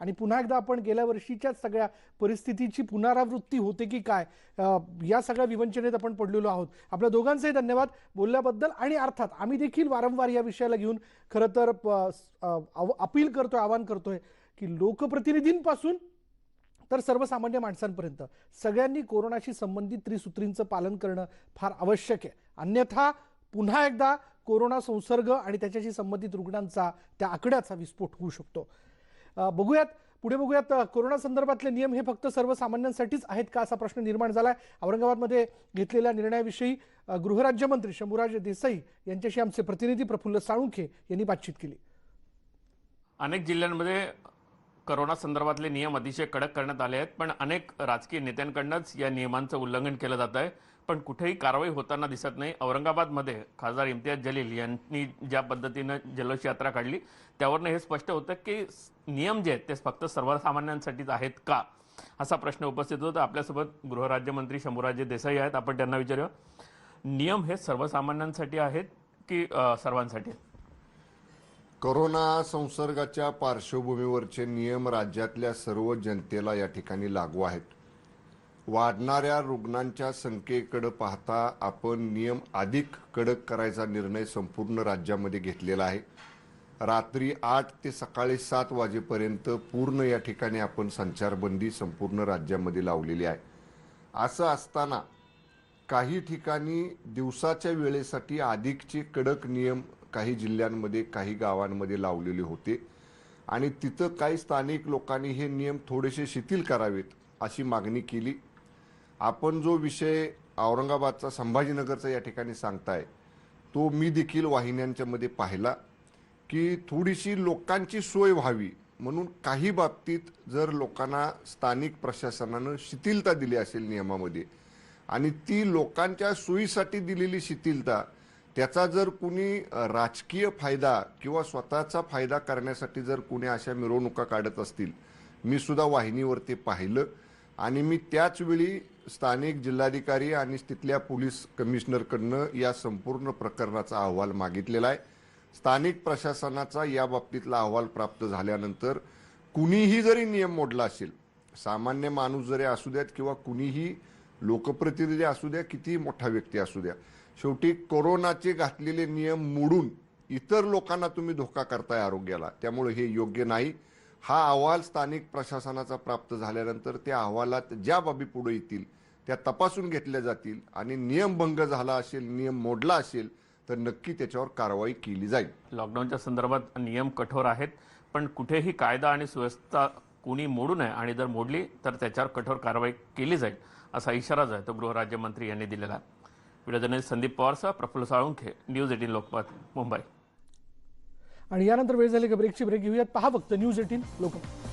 आणि पुन्हा एकदा आपण गेल्या वर्षीच्याच सगळ्या परिस्थितीची पुनरावृत्ती होते की काय या सगळ्या विवंचनेत आपण पडलेलो आहोत. आपल्या दोघांचाही धन्यवाद बोलल्याबद्दल आणि अर्थात आम्ही देखील वारंवार या विषयाला घेऊन खरं तर अपील करतोय आवाहन करतोय की लोकप्रतिनिधींपासून तर सर्वसामान्य माणसांपर्यंत सगळ्यांनी कोरोनाशी संबंधित त्रिसूत्रींचं पालन करणं फार आवश्यक आहे. अन्यथा पुन्हा एकदा कोरोना संसर्ग आणि त्याच्याशी संबंधित रुग्णांचा त्या आकड्याचा विस्फोट होऊ शकतो. बघूयात. पुढे बघूयात कोरोना संदर्भातले नियम हे फक्त सर्वसामान्यांसाठीच आहेत का असा प्रश्न निर्माण झालाय? औरंगाबादमध्ये घेतलेल्या निर्णयाविषयी गृहराज्यमंत्री शंभूराज देसाई यांच्याशी आमचे प्रतिनिधी प्रफुल्ल साळुंखे यांनी बातचीत केली. अनेक जिल्ह्यांमध्ये करोना संदर्भातले नियम अतिशय कडक करण्यात आले आहेत पण अनेक राजकीय नेत्यांकडनंच या नियमांचं उल्लंघन केलं जात आहे. पण कुठेही कारवाई होताना दिसत नाही. औरंगाबादमध्ये खासदार इम्तियाज जलील यांनी ज्या पद्धतीनं जल्लोष यात्रा काढली त्यावरनं हे स्पष्ट होतं की नियम जे आहेत ते फक्त सर्वसामान्यांसाठीच आहेत का? असा प्रश्न उपस्थित होता. आपल्यासोबत गृहराज्यमंत्री शंभूराजे देसाई आहेत. आपण त्यांना विचारूया. नियम हे सर्वसामान्यांसाठी आहेत की सर्वांसाठी आहेत? कोरोना संसर्गाच्या पार्श्वभूमीवरचे नियम राज्यातल्या सर्व जनतेला या ठिकाणी लागू आहेत. वाढणाऱ्या रुग्णांच्या संख्येकडे पाहता आपण नियम अधिक कडक करायचा निर्णय संपूर्ण राज्यामध्ये घेतलेला आहे. रात्री आठ ते सकाळी सात वाजेपर्यंत पूर्ण या ठिकाणी आपण संचारबंदी संपूर्ण राज्यामध्ये लावलेली आहे. असं असताना काही ठिकाणी दिवसाच्या वेळेसाठी अधिकचे कडक नियम काही जिल्ह्यांमध्ये काही गावांमध्ये लावलेले होते. आणि तिथं काही स्थानिक लोकांनी हे नियम थोडेसे शिथिल करावेत अशी मागणी केली. आपण जो विषय औरंगाबादचा संभाजीनगरचा या ठिकाणी सांगताय तो मी देखील वाहिन्यांच्यामध्ये पाहिला की थोडीशी लोकांची सोय व्हावी म्हणून काही बाबतीत जर लोकांना स्थानिक प्रशासनानं शिथिलता दिली असेल नियमामध्ये आणि ती लोकांच्या सोयीसाठी दिलेली शिथिलता त्याचा जर कुणी राजकीय फायदा किंवा स्वतःचा फायदा करण्यासाठी जर कुणी अशा मिरवणुका काढत असतील मी सुद्धा वाहिनीवरती पाहिलं. आणि मी त्याचवेळी स्थानिक जिल्हाधिकारी आणि तिथल्या पोलीस कमिशनरकडनं या संपूर्ण प्रकरणाचा अहवाल मागितलेला आहे. स्थानिक प्रशासनाचा या बाबतीतला अहवाल प्राप्त झाल्यानंतर कुणीही जरी नियम मोडला असेल सामान्य माणूस जरी असू द्यात किंवा कुणीही लोकप्रतिनिधी असू द्या कितीही मोठा व्यक्ती असू द्या शेवटी कोरोनाचे घातलेले नियम मोडून इतर लोकांना तुम्ही धोका करताय आरोग्याला. त्यामुळे हे योग्य नाही. हा अहवाल स्थानिक प्रशासनाचा प्राप्त झाल्यानंतर त्या अहवालात ज्या बाबी पुढे येतील त्या तपासून घेतल्या जातील आणि नियमभंग झाला असेल नियम मोडला असेल तर नक्की त्याच्यावर कारवाई केली जाईल. लॉकडाऊनच्या संदर्भात नियम कठोर आहेत पण कुठेही कायदा आणि सुव्यवस्था कुणी मोडू नये आणि जर मोडली तर त्याच्यावर कठोर कारवाई केली जाईल असा इशारा जो आहे तो गृहराज्यमंत्री यांनी दिलेला आहे. व्हिडिओ जर्नलिस्ट संदीप पवारसह प्रफुल्ल साळुंखे न्यूज एटीन लोकमत मुंबई. आणि यानंतर वेळ झाली का ब्रेकची ब्रेक घेऊयात. पहा फक्त न्यूज एटीन लोकमत.